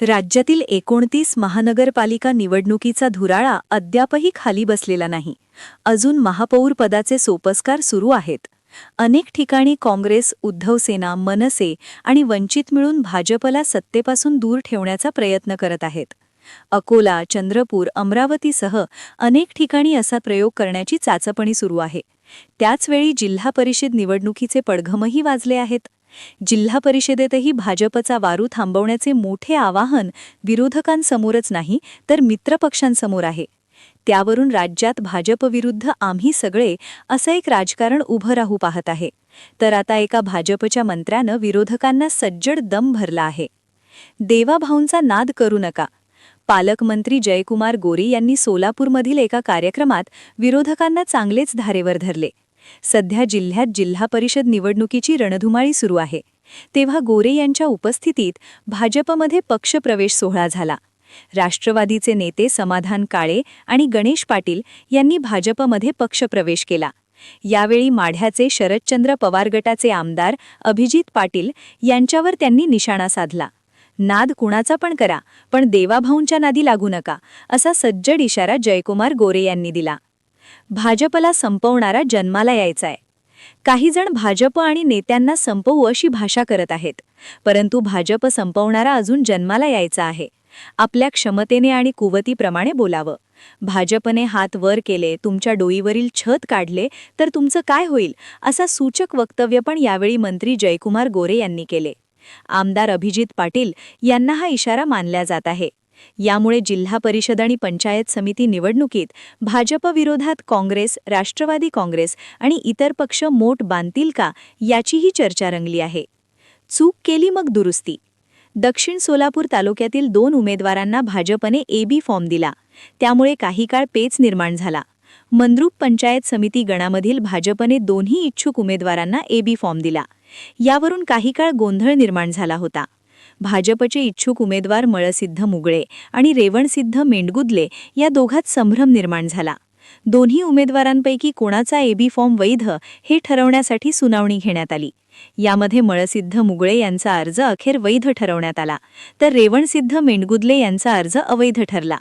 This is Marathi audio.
राज्यातील एकोणतीस महानगरपालिका निवडणुकीचा धुराळा अद्यापही खाली बसलेला नाही. अजून महापौर पदाचे सोपस्कार सुरू आहेत. अनेक ठिकाणी काँग्रेस उद्धवसेना मनसे आणि वंचित मिळून भाजपला सत्तेपासून दूर ठेवण्याचा प्रयत्न करत आहेत. अकोला चंद्रपूर अमरावतीसह अनेक ठिकाणी असा प्रयोग करण्याची चाचपणी सुरू आहे. त्याचवेळी जिल्हा परिषद निवडणुकीचे पडघमही वाजले आहेत. जिल्हा परिषदेतही भाजपचा वारू थांबवण्याचे मोठे आवाहन विरोधकांसमोरच नाही तर मित्रपक्षांसमोर आहे. त्यावरून राज्यात भाजपविरुद्ध आम्ही सगळे असं एक राजकारण उभं राहू पाहत आहे. तर आता एका भाजपच्या मंत्र्यानं विरोधकांना सज्जड दम भरला आहे. देवाभाऊंचा नाद करू नका. पालकमंत्री जयकुमार गोरे यांनी सोलापूरमधील एका कार्यक्रमात विरोधकांना चांगलेच धारेवर धरले. सध्या जिल्ह्यात जिल्हा परिषद निवडणुकीची रणधुमाळी सुरू आहे. तेव्हा गोरे यांच्या उपस्थितीत भाजपमध्ये पक्षप्रवेश सोहळा झाला. राष्ट्रवादीचे नेते समाधान काळे आणि गणेश पाटील यांनी भाजपमध्ये पक्षप्रवेश केला. यावेळी माढ्याचे शरदचंद्र पवार गटाचे आमदार अभिजित पाटील यांच्यावर त्यांनी निशाणा साधला. नाद कुणाचा पण करा पण देवाभाऊंच्या नादी लागू नका असा सज्जड इशारा जयकुमार गोरे यांनी दिला. भाजपला संपवणारा जन्माला यायचाय काही जण भाजप आणि नेत्यांना संपवू अशी भाषा करत आहेत. परंतु भाजप संपवणारा अजून जन्माला यायचा आहे. आपल्या क्षमतेने आणि कुवतीप्रमाणे बोलावं. भाजपने हात वर केले तुमच्या डोईवरील छत काढले तर तुमचं काय होईल असा सूचक वक्तव्य पण यावेळी मंत्री जयकुमार गोरे यांनी केले. आमदार अभिजित पाटील यांना हा इशारा मानला जात आहे. यामुळे जिल्हा परिषद आणि पंचायत समिती निवडणुकीत भाजपविरोधात काँग्रेस राष्ट्रवादी काँग्रेस आणि इतर पक्ष मोठ बांधतील का याचीही चर्चा रंगली आहे. चूक केली मग दुरुस्ती. दक्षिण सोलापूर तालुक्यातील दोन उमेदवारांना भाजपने एबी फॉर्म दिला. त्यामुळे काही काळ पेच निर्माण झाला. मंद्रुप पंचायत समिती गणामधील भाजपने दोन्ही इच्छुक उमेदवारांना एबी फॉर्म दिला. यावरून काही काळ गोंधळ निर्माण झाला होता. भाजपचे इच्छुक उमेदवार मळसिद्ध मुगळे आणि रेवणसिद्ध मेंडगुदले या दोघात संभ्रम निर्माण झाला. दोन्ही उमेदवारांपैकी कोणाचा एबी फॉर्म वैध हे ठरवण्यासाठी सुनावणी घेण्यात आली. यामध्ये मळसिद्ध मुगळे यांचा अर्ज अखेर वैध ठरवण्यात आला तर रेवणसिद्ध मेंडगुदले यांचा अर्ज अवैध ठरला.